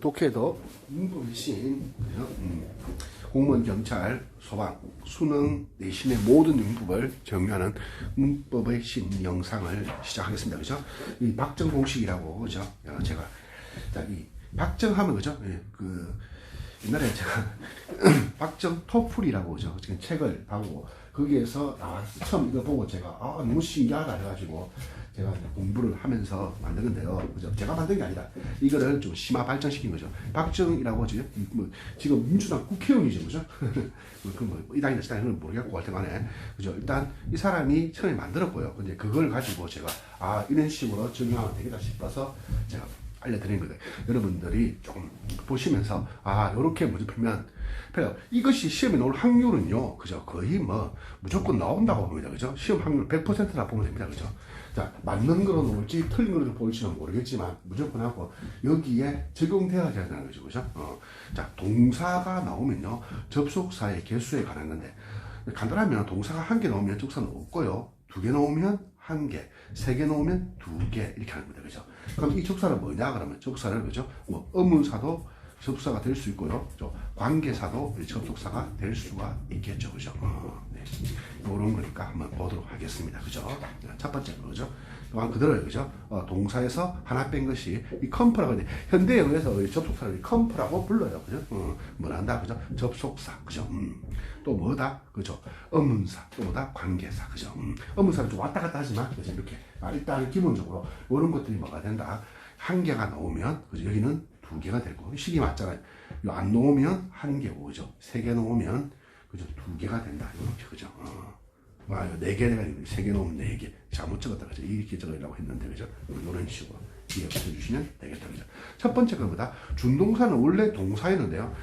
독해도 문법신 음, 공무원, 경찰, 소방, 수능, 내신의 모든 문법을 정리하는 문법의 신 영상을 시작하겠습니다. 그죠? 이 박정 공식이라고 그죠? 어, 제가 자, 이 박정하면 그죠? 예, 그 옛날에 제가 박정 토플이라고 그죠? 지금 책을 하고 거기에서 아, 처음 이거 보고 제가 아 너무 신기하다 해가지고 제가 공부를 하면서 만든 건데요. 그죠? 제가 만든 게 아니라 이거를 좀 심화 발전시킨 거죠. 박정희라고 지금 뭐 지금 민주당 국회의원이죠, 그죠? 그뭐 이당이나 저당이는 모르겠고 하여튼 간에 그죠? 일단 이 사람이 처음에 만들었고요. 근데 그걸 가지고 제가 아 이런 식으로 적용하면 되겠다 싶어서 제가 알려드리는 거예요. 여러분들이 조금 보시면서 아 이렇게 문제 풀면. 이것이 시험에 나올 확률은요, 그죠? 거의 뭐 무조건 나온다고 봅니다, 그죠? 시험 확률 100%나 보면 됩니다, 그죠? 자 맞는 거로 나올지 틀린 거로 보일지는 모르겠지만 무조건 하고 여기에 적용돼야 되는 거죠, 그죠? 어. 자 동사가 나오면요 접속사의 개수에 관한 건데 간단하면 동사가 한 개 나오면 접속사는 없고요, 두 개 나오면 한 개, 세 개 나오면 두 개 이렇게 하는 겁니다, 그죠? 그럼 이 접사는 뭐냐 그러면 접사를 그죠? 뭐 의문사도 접사가 될 수 있고요. 저 관계사도 접속사가 될 수가 있겠죠. 그죠? 어, 네. 이런 거니까 한번 보도록 하겠습니다. 그죠? 네, 첫 번째 거죠. 또한 그대로요. 그죠? 어, 동사에서 하나 뺀 것이 이 컴프라고 하는데 현대에 의해서 이 접속사를 컴프라고 불러요. 그죠? 어, 뭐란다. 그죠? 접속사. 그죠? 음. 또 뭐다? 그죠? 의문사. 또 뭐다? 관계사. 그죠? 음. 의문사는 좀 왔다 갔다 하지만 그죠? 이렇게 아, 일단 기본적으로 이런 것들이 뭐가 된다? 한 개가 나오면 그죠? 여기는 두 개가 되고 식이 맞잖아요. 안 놓으면 한 개 오죠. 세 개 놓으면 그죠 두 개가 된다. 이렇게 그죠. 어. 네 개가 되는데 세개 놓으면 네 개. 잘못 적었다 그죠. 이렇게 적으려고 했는데 그죠. 이런 식으로 기억해 주시면 그죠. 첫 번째 거보다 준동사는 원래 동사였는데요.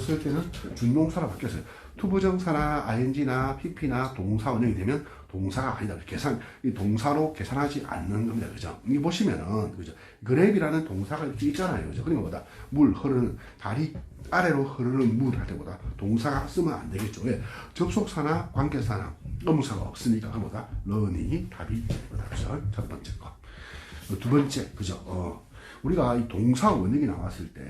쓸 때는 준동사로 바뀌었어요. 투부정사나 ing나 pp나 동사 원형이 되면 동사가 아니다. 계산, 이 동사로 계산하지 않는 겁니다. 그죠? 이 보시면은, 그죠? 그랩이라는 동사가 이렇게 있잖아요. 그죠? 그러니까 뭐다? 물 흐르는, 다리 아래로 흐르는 물 할 때보다 동사가 쓰면 안 되겠죠. 왜? 접속사나 관계사나 의무사가 없으니까 그 뭐다? 런이 답이 뭐다. 그죠? 첫 번째 거. 두 번째, 그죠? 어, 우리가 이 동사 원형이 나왔을 때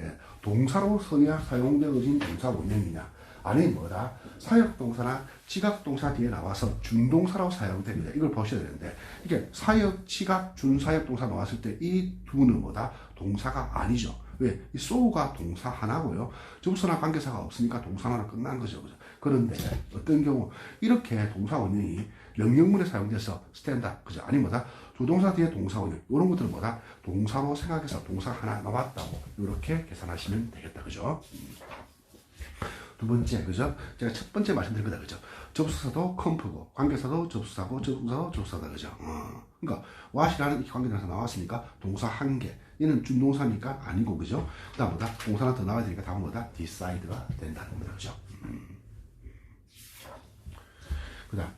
동사로 성야 사용되어진 동사 원형이냐? 아니 뭐다? 사역동사나 지각동사 뒤에 나와서 준동사로 사용됩니다. 이걸 보셔야 되는데 이게 사역, 지각, 준사역동사 나왔을 때 이 두는 뭐다? 동사가 아니죠. 왜? 이 so가 동사 하나고요. 접수나 관계사가 없으니까 동사 하나로 끝난 거죠. 그죠? 그런데 어떤 경우 이렇게 동사 원형이 명령문에 사용돼서 스탠다. 그죠? 아니 뭐다? 조동사 뒤에 동사 원형. 이런 것들은 뭐다? 동사로 생각해서 동사 하나 나왔다고 이렇게 계산하시면 되겠다. 그죠? 두 번째, 그죠? 제가 첫 번째 말씀드린 거다, 그죠? 접수사도 컴프고, 관계사도 접수사고, 접수사도 접수사다, 그죠? 어. 그러니까, 이 관계대명사 나왔으니까, 동사 한 개. 얘는 준동사니까 아니고, 그죠? 그 다음 뭐다? 동사 하나 더 나와야 되니까, 다음 뭐다? decide가 된다는 겁니다, 그죠? 음. 그 다음,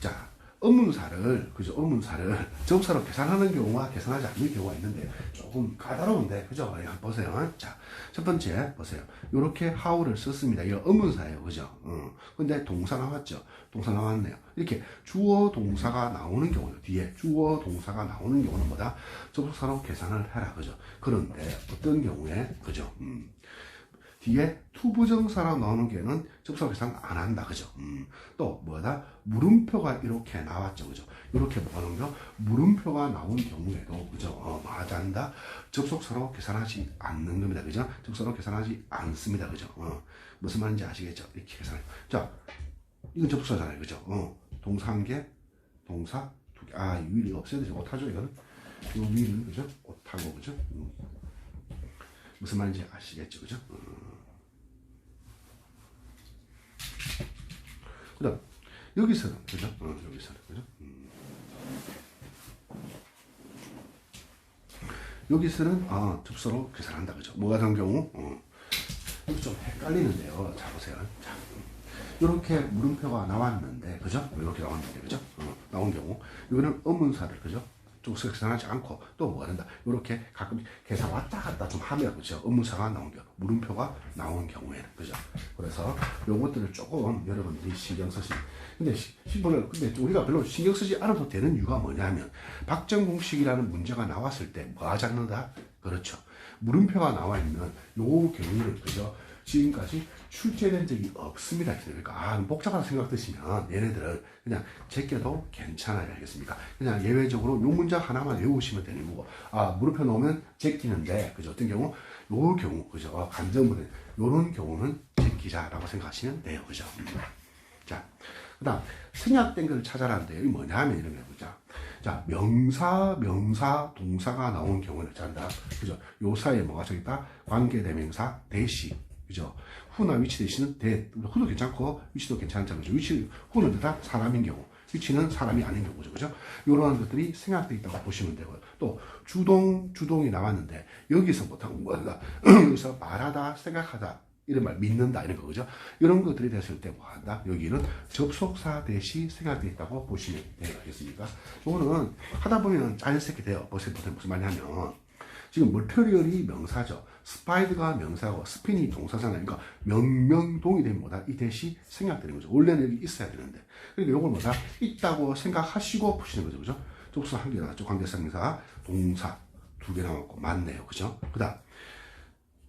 자, 의문사를, 그죠? 의문사를 접사로 계산하는 경우와 계산하지 않는 경우가 있는데, 조금 까다로운데, 그죠? 예, 한번 보세요. 자, 첫 번째, 보세요. 요렇게 how를 썼습니다. 이거 의문사예요. 그죠? 어. 근데 동사 나왔죠? 동사 나왔네요. 이렇게 주어 동사가 나오는 경우는, 뒤에 주어 동사가 나오는 경우는 뭐다? 접속사로 계산을 해라. 그죠? 그런데 어떤 경우에, 그죠? 음. 뒤에 투부정사로 나오는 경우는 접속 계산 안 한다. 그죠? 음. 또 뭐다? 물음표가 이렇게 나왔죠. 그죠? 이렇게 뭐하는 거? 물음표가 나온 경우에도 그죠? 어, 맞한다. 접속사로 계산하지 않는 겁니다. 그죠? 접속사로 계산하지 않습니다. 그죠? 어. 무슨 말인지 아시겠죠? 이렇게 계산. 자, 이건 접속사잖아요. 그죠? 어. 동사 한 개, 동사 두 개. 아, 이 위를 없애야 되죠. 못하죠, 이거는. 이 위는, 그죠? 못하고, 그죠? 음. 무슨 말인지 아시겠죠? 그죠? 어. 그 다음, 여기서는, 그죠? 어, 여기서는, 그죠? 음. 여기서는, 아, 접수로 계산한다, 그죠? 뭐 같은 경우, 어. 좀 헷갈리는데요. 자, 보세요. 자, 이렇게 물음표가 나왔는데, 그죠? 이렇게 나왔는데, 그죠? 어, 나온 경우, 이거는 의문사를, 그죠? 좀 계산하지 않고 또 뭐가 된다. 이렇게 가끔 계산 왔다 갔다 좀 하면 그죠. 의문사가 나온 경우, 물음표가 나오는 경우에는 그죠. 그래서 요것들을 조금 여러분들이 신경 쓰시. 근데 신분을 근데 우리가 별로 신경 쓰지 않아도 되는 이유가 뭐냐면 박정 공식이라는 문제가 나왔을 때 뭐 하지 않는다. 그렇죠. 물음표가 나와 있는 요 경우를 그죠? 지금까지 출제된 적이 없습니다. 그러니까 아 복잡하다 생각 드시면 얘네들은 그냥 제껴도 괜찮아요. 알겠습니까? 그냥 예외적으로 요 문장 하나만 외우시면 되는 거고 아 물음표 넣으면 제끼는데 그죠? 어떤 경우 요 경우 그죠? 감정문에 요런 경우는 제끼자라고 생각하시면 돼요. 그죠? 음. 자, 그 다음, 생략된 걸 찾아라는데, 뭐냐 하면 이런 거 해보자. 자, 명사, 명사, 동사가 나온 경우를 찾는다. 그죠? 요 사이에 뭐가 저기다? 관계대명사, 대시. 그죠? 후나 위치 대시는 대, 후도 괜찮고, 위치도 괜찮잖아요. 그죠? 위치, 후는 다 사람인 경우. 위치는 사람이 아닌 경우죠. 그죠? 이런 것들이 생략되어 있다고 보시면 되고요. 또, 주동, 주동이 나왔는데, 여기서 못하고 뭐다? 여기서 말하다, 생각하다. 이런 말 믿는다 이런 거죠. 이런 것들이 됐을 때 뭐 한다? 여기는 접속사 대시 생각되어 있다고 보시면 되겠습니까? 이거는 하다 보면 자연스럽게 돼요. 무슨 무슨 말이냐면 지금 머터리얼이 명사죠. 스파이드가 명사고 스핀이 동사잖아요. 그러니까 명명동이 되면 뭐다? 이 대시 생략되는 거죠. 원래는 있어야 되는데. 그러니까 이걸 뭐다? 있다고 생각하시고 푸시는 거죠. 그죠? 접속사 한개 나왔죠. 관계성사, 동사 두 개 나왔고 맞네요. 그죠? 그 다음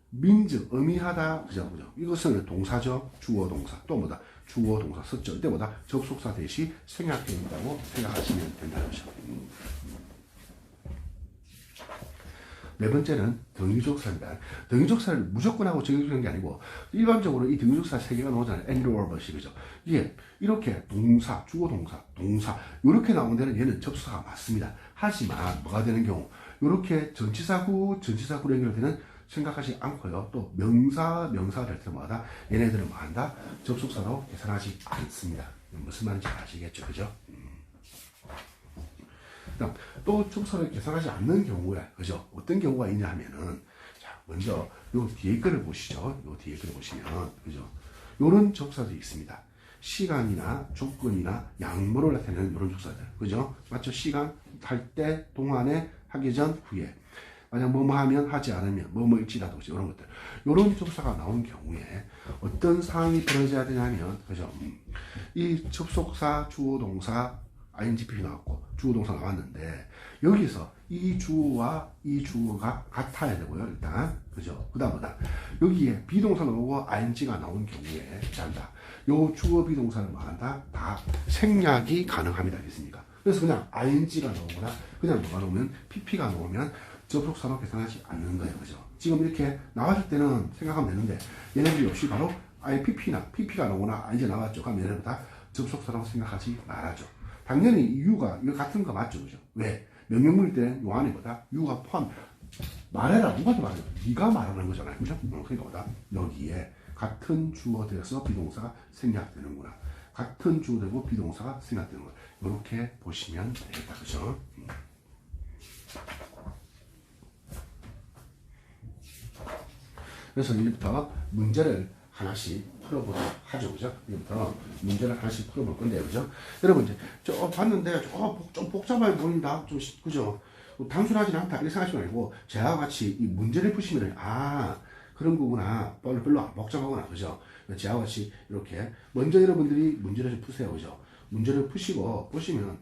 민즉 의미하다 그죠 그죠 이것은 동사죠 주어 동사 또 뭐다 주어 동사 썼죠 이때보다 접속사 대시 생략되어 있다고 생각하시면 된다는 거죠 음. 네 번째는 등유족사입니다. 등유족사를 무조건 하고 정해주는 게 아니고 일반적으로 이 등유족사 세 개가 나오잖아요. and or but이 그죠? 이게 이렇게 동사, 주어 동사, 동사 이렇게 나오는 데는 얘는 접속사가 맞습니다. 하지만 뭐가 되는 경우 이렇게 전치사구, 전치사구로 연결되는 생각하지 않고요. 또 명사, 명사가 될 때마다 얘네들은 뭐 한다? 접속사로 계산하지 않습니다. 무슨 말인지 아시겠죠? 그죠? 음. 그다음 또 접속사를 계산하지 않는 경우에 그죠? 어떤 경우가 있냐 하면은 자, 먼저 요 뒤에 거를 보시죠. 요 뒤에 거를 보시면 그죠? 요런 접속사도 있습니다. 시간이나 조건이나 양모를 나타내는 이런 접속사들. 그죠? 맞죠? 시간 할 때, 동안에, 하기 전, 후에. 만약 뭐뭐 하면 하지 않으면 뭐뭐 일치라든지 이런 것들 이런 접속사가 나온 경우에 어떤 상황이 벌어져야 되냐면 그죠 음. 이 접속사 주어 동사 ingp 나왔고 주어 동사 나왔는데 여기서 이 주어와 이 주어가 같아야 되고요 일단 그죠 그 다음 보다 여기에 비동사 나오고 ing가 나온 경우에 잘다 요 주어 비동사를 말한다 다 생략이 가능합니다 알겠습니까 그래서 그냥 ing가 나오거나 그냥 뭐가 나오면 pp가 나오면 접속사로 계산하지 않는 거예요. 그죠? 지금 이렇게 나왔을 때는 생각하면 되는데 얘네들이 없이 바로 IPP나 PP가 나오거나 이제 나왔죠. 그럼 얘네들 다 접속사라고 생각하지 말아죠. 당연히 U가 이거 같은 거 맞죠. 그죠? 왜? 명령문일 때는 요 안에 보다 U가 포함 말해라 누구한테 말해요? 네가 말하는 거잖아요. 그죠? 어, 그러니까 뭐다? 여기에 같은 주어 되어서 비동사가 생략되는구나. 같은 주어 되고 비동사가 생략되는 거야. 이렇게 보시면 되겠다. 그죠? 음. 그래서 이제부터 문제를 하나씩 풀어보도록 하죠. 그죠? 이제부터 문제를 하나씩 풀어볼 건데, 그죠? 여러분, 이제, 저, 봤는데, 저, 좀 복잡해 보인다. 좀, 그죠? 단순하지 않다. 이렇게 생각하시면 아니고, 제가 같이 이 문제를 푸시면, 아, 그런 거구나. 별로, 별로 안 복잡하구나. 그죠? 제가 같이 이렇게, 먼저 여러분들이 문제를 좀 푸세요. 그죠? 문제를 푸시고, 보시면,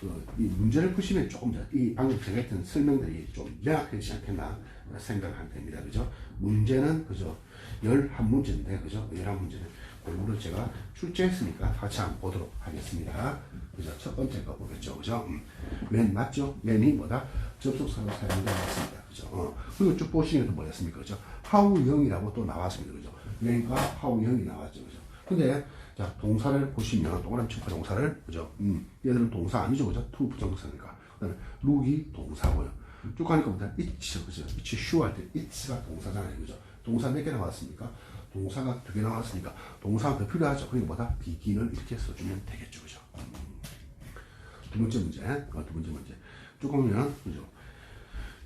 그, 이 문제를 푸시면 조금 더, 이 방금 제가 했던 설명들이 좀 명확하지 않겠나. 생각하면 됩니다. 그죠? 문제는 그죠? 11문제인데, 그죠? 11문제는 그거를 제가 출제했으니까 같이 한번 보도록 하겠습니다. 그죠? 첫 번째 거 보겠죠. 그죠? 음. 맨 맞죠? 맨이 뭐다? 접속사로 사용되어 있습니다. 그죠? 어. 그리고 쭉 보시면 또 뭐였습니까? 그죠? 하우형이라고 또 나왔습니다. 그죠? 맨과 하우형이 나왔죠. 그죠? 근데, 자, 동사를 보시면, 동그라미 치 동사를, 그죠? 음. 얘들은 동사 아니죠. 그죠? 투 부정사니까. 그 다음에, 룩이 동사고요. 쭉 가니까 뭐다? it죠. 그죠? it sure 할 때, it가 동사잖아요. 그죠? 동사 몇 개 나왔습니까? 동사가 두 개 나왔으니까, 동사가 더 필요하죠. 그러니까 뭐다? begin을 이렇게 써주면 되겠죠. 그죠? 음. 두 번째 문제, 어, 두 번째 문제. 쭉 보면, 그죠?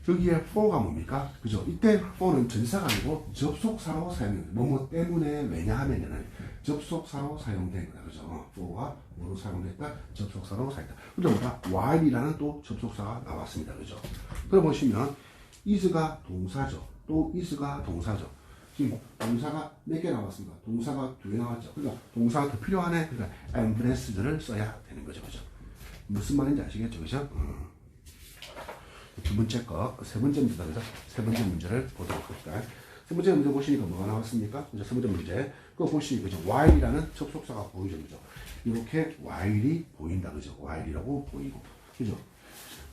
여기에 for가 뭡니까? 그죠? 이때 for는 전사가 아니고 접속사로 사용됩니다. 뭐뭐 때문에 왜냐하면 접속사로 사용된 거다. 그죠? for가 뭐로 사용됐다? 접속사로 사용됐다. 근데 뭐다? while이라는 또 접속사가 나왔습니다. 그죠? 그래 보시면 is가 동사죠. 또 is가 동사죠. 지금 동사가 몇 개 나왔습니까? 동사가 두 개 나왔죠. 그러니까 동사가 더 필요하네. 그러니까 embressed를 써야 되는 거죠. 그죠? 무슨 말인지 아시겠죠? 그죠? 음. 두 번째 거, 세 번째 문제다. 그래서 세 번째 문제를 보도록 합시다. 세 번째 문제 보시니까 뭐가 나왔습니까? 그죠? 세 번째 문제. 그거 보시니까 그죠? while이라는 접속사가 보이죠. 그죠? 이렇게 while이 보인다. 그죠? while이라고 보이고. 그죠?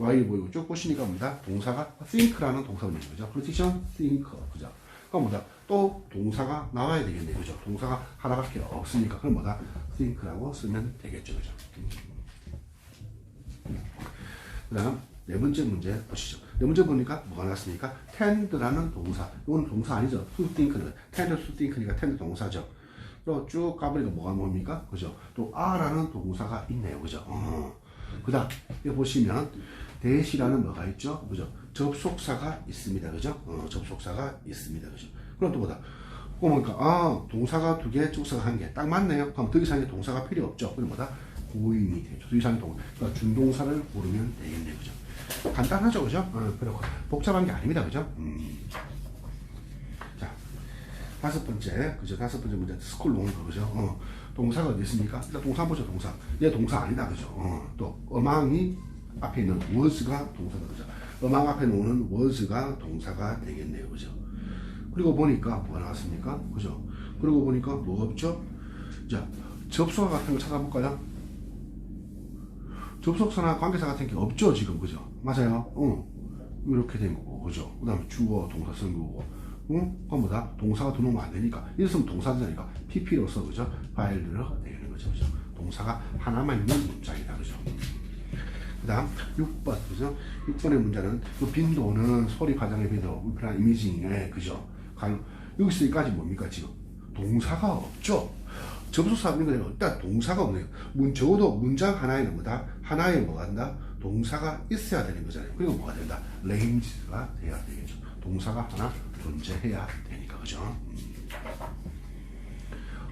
While이 보이고 쭉 보시니까 뭐다? 동사가 think라는 동사가 있는 거죠. position think. 그죠? 그럼 뭐다? 또 동사가 나와야 되겠네. 그죠? 동사가 하나밖에 없으니까. 그럼 뭐다? think라고 쓰면 되겠죠. 그죠? 그 다음 네 번째 문제 보시죠. 네 번째 보니까 뭐가 나왔습니까? tend라는 동사. 이건 동사 아니죠. to think는. tend to think니까 tend 동사죠. 또쭉 가보니까 뭐가 뭡니까? 그죠? 또 are라는 동사가 있네요. 그죠? 어. 그 다음 보시면 대시라는 뭐가 있죠? 그죠? 접속사가 있습니다. 그죠? 어, 접속사가 있습니다. 그죠? 그럼 또 뭐다? 보니까 아 동사가 두 개, 접속사가 한 개. 딱 맞네요. 그럼 더 이상의 동사가 필요 없죠. 그럼 뭐다? 고임이 되죠. 더 이상의 동사. 그러니까 준동사를 고르면 되겠네요. 그죠? 간단하죠, 그죠? 어, 그렇고 복잡한 게 아닙니다, 그죠? 음. 자, 다섯 번째, 그죠? 다섯 번째 문제 스쿨 롱거, 그죠? 어, 동사가 어디 있습니까? 일단 동사 보죠, 동사. 얘 동사 아니다, 그죠? 어, 또 어망이 앞에 있는 was가 동사다, 그죠? 어망 앞에 놓는 was가 동사가 되겠네요, 그죠? 그리고 보니까 뭐가 나왔습니까? 그죠? 그리고 보니까 뭐 없죠? 자, 접속어 같은 거 찾아볼까요? 접속사나 관계사 같은 게 없죠 지금. 그죠? 맞아요. 응. 이렇게 된 거고 그죠? 그 다음에 주어 동사 쓴 거고. 응? 그럼 뭐다 동사가 들어오면 안 되니까. 이랬으면 동사잖아니까 pp로서 그죠? 파일을 되는 거죠 그죠? 동사가 하나만 있는 문장이다 그죠 그 다음 6번 그죠 6번의 문제는 그 빈도는 소리 파장의 빈도 우편한 이미징에 그죠 관- 여기서 여기까지 뭡니까 지금 동사가 없죠 접속사 없는 거는 일단 동사가 없네요. 문, 적어도 문장 하나에는 뭐다? 하나에 뭐가 한다? 동사가 있어야 되는 거잖아요. 그리고 뭐가 된다? range가 돼야 되겠죠. 동사가 하나 존재해야 되니까, 그죠? 음.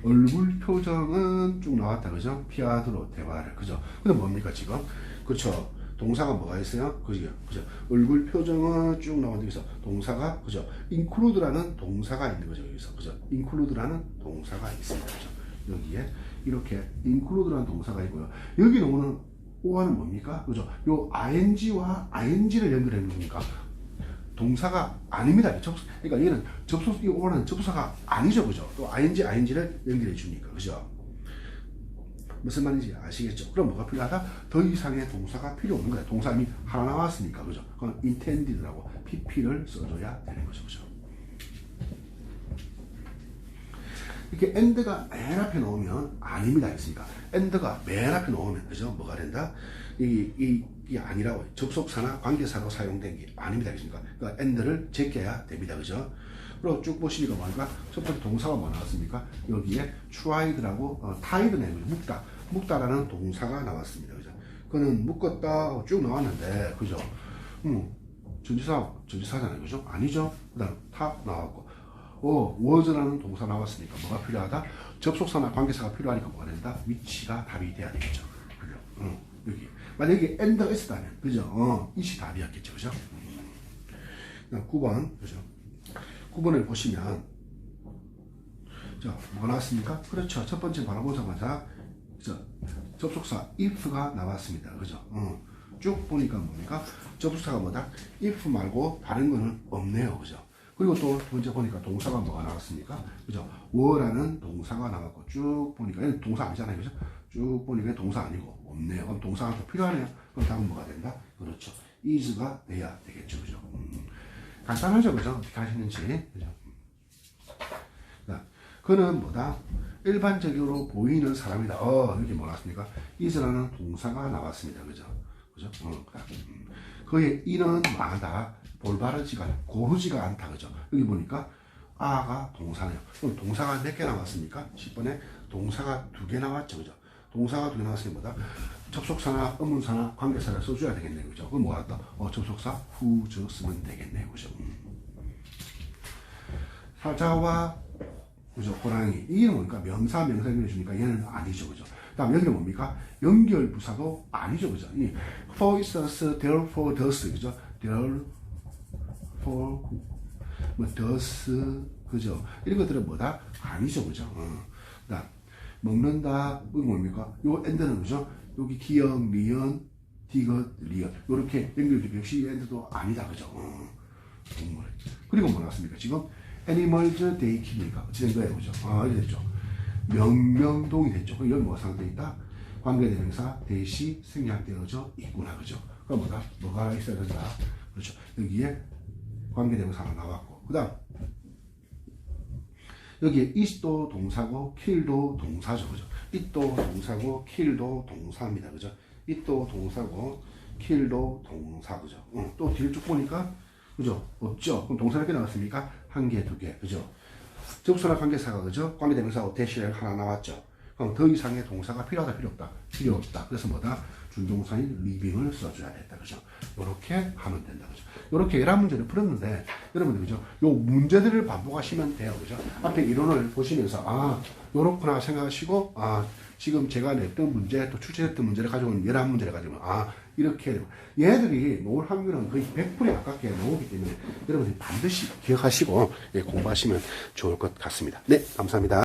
얼굴 표정은 쭉 나왔다, 그죠? 피아드로 대화를, 그죠? 근데 뭡니까, 지금? 그렇죠. 동사가 뭐가 있어요? 그죠? 그죠? 얼굴 표정은 쭉 나왔는데 여기서 동사가, 그죠? include라는 동사가 있는 거죠, 여기서. 그죠? include라는 동사가 있습니다, 그죠? 여기에 이렇게 include라는 동사가 있고요. 여기 나오는 오하는 뭡니까? 그죠? 요 ing와 ing를 연결해 놓으니까 동사가 아닙니다. 접속, 그러니까 얘는 접속, 이 오하는 접속사가 아니죠. 그죠? 또 ing, ing를 연결해 주니까. 그죠? 무슨 말인지 아시겠죠? 그럼 뭐가 필요하다? 더 이상의 동사가 필요 없는 거야. 동사 이미 하나 나왔으니까. 그죠? 그건 intended라고 pp를 써줘야 되는 거죠. 그죠? 이렇게 end가 맨 앞에 나오면 아닙니다. 했으니까 end가 맨 앞에 나오면 그죠? 뭐가 된다? 이, 이, 이 아니라고 접속사나 관계사로 사용된 게 아닙니다. 했으니까 그러니까 end를 제껴야 됩니다. 그죠? 그리고 쭉 보시니까 뭐니까 첫 번째 동사가 뭐 나왔습니까? 여기에 tried라고 어, tied네 묶다 묶다라는 동사가 나왔습니다. 그죠? 그는 묶었다 쭉 나왔는데 그죠? 음, 전지사 전지사잖아요. 그죠? 아니죠? 그다음 타 나왔고 어, was라는 동사 나왔으니까 뭐가 필요하다? 접속사나 관계사가 필요하니까 뭐가 된다? 위치가 답이 돼야 되겠죠. 그죠? 응, 여기. 만약에 엔더가 있었다면, 그죠? 어, 이시 답이었겠죠. 그죠? 음. 9번, 그죠? 9번을 보시면, 자, 뭐가 나왔습니까? 그렇죠. 첫 번째 바라보자마자, 그죠? 접속사 if가 나왔습니다. 그죠? 어. 쭉 보니까 뭡니까? 접속사가 뭐다? if 말고 다른 거는 없네요. 그죠? 그리고 또두 번째 보니까 동사가 뭐가 나왔습니까? 그죠? 워라는 동사가 나왔고 쭉 보니까 동사 아니잖아요. 그죠? 쭉 보니까 동사 아니고 없네요. 그럼 동사가 더 필요하네요. 그럼 다음 뭐가 된다? 그렇죠. is가 돼야 되겠죠. 그죠? 음. 간단하죠. 그죠? 어떻게 하시는지. 그죠? 자, 그는 뭐다? 일반적으로 보이는 사람이다. 어, 뭐 나왔습니까? is라는 동사가 나왔습니다. 그죠? 그죠? 어, 음. 그의 이는 많다. 볼바르지가 고르지가 않다. 그죠? 여기 보니까 아가 동사네요. 그럼 동사가 몇 개 나왔습니까? 10번에 동사가 두 개 나왔죠. 그죠? 동사가 두 개 나왔으니 뭐다? 접속사나 의문사나 관계사를 써줘야 되겠네요. 그죠? 그럼 뭐가 다 어, 접속사 후저 쓰면 되겠네요. 그죠? 음. 사자와 그죠? 호랑이. 이게 뭡니까? 명사, 명사 연결해 주니까 얘는 아니죠. 그죠? 그 다음 여기는 뭡니까? 연결 부사도 아니죠. 그죠? 이 for instance, therefore, thus. 그죠? therefore, 뭐, thus. 그죠? 이런 것들은 뭐다? 아니죠. 그죠? 어. 먹는다. 이거 뭡니까? 요 엔드는 그죠? 여기 기억, 미연, 디귿, 리엇. 요렇게 연결되고 역시 얘들도 아니다. 그죠? 어, 동물. 그리고 뭐 나왔습니까? 지금 애니멀즈 데이키니까 거예요. 그죠? 아, 이렇게 됐죠. 명명동이 됐죠. 그럼 여기 뭐가 상태 있다? 관계대명사 대시 생략되어져 있구나. 그죠? 그럼 뭐다? 뭐가 있어야 된다? 그렇죠. 여기에 관계대명사가 나왔고. 그 다음 여기에 is도 동사고 kill도 동사죠. 그죠? It도 동사고 kill도 동사입니다. 그죠? it도 동사고 kill도 동사. 그죠? 어, 또 뒤를 쭉 보니까 그죠? 없죠? 그럼 동사 몇개 나왔습니까? 한 개, 두 개. 그죠? 접수나 관계사가 그죠? 관계대명사고 대시를 하나 나왔죠. 그럼 더 이상의 동사가 필요하다 필요 없다 필요 없다. 그래서 뭐다 준동사인 living을 써줘야 된다. 그죠? 이렇게 하면 된다. 그죠? 이렇게 열한 문제를 풀었는데 여러분들 그죠? 요 문제들을 반복하시면 돼요. 그죠? 앞에 이론을 보시면서 아 요렇구나 생각하시고 아 지금 제가 냈던 문제 또 출제했던 문제를 가져온 열한 문제를 가지고 아 이렇게 되고 얘들이 나올 확률은 거의 100%에 가깝게 나오기 때문에 여러분들이 반드시 기억하시고 예, 공부하시면 좋을 것 같습니다. 네, 감사합니다.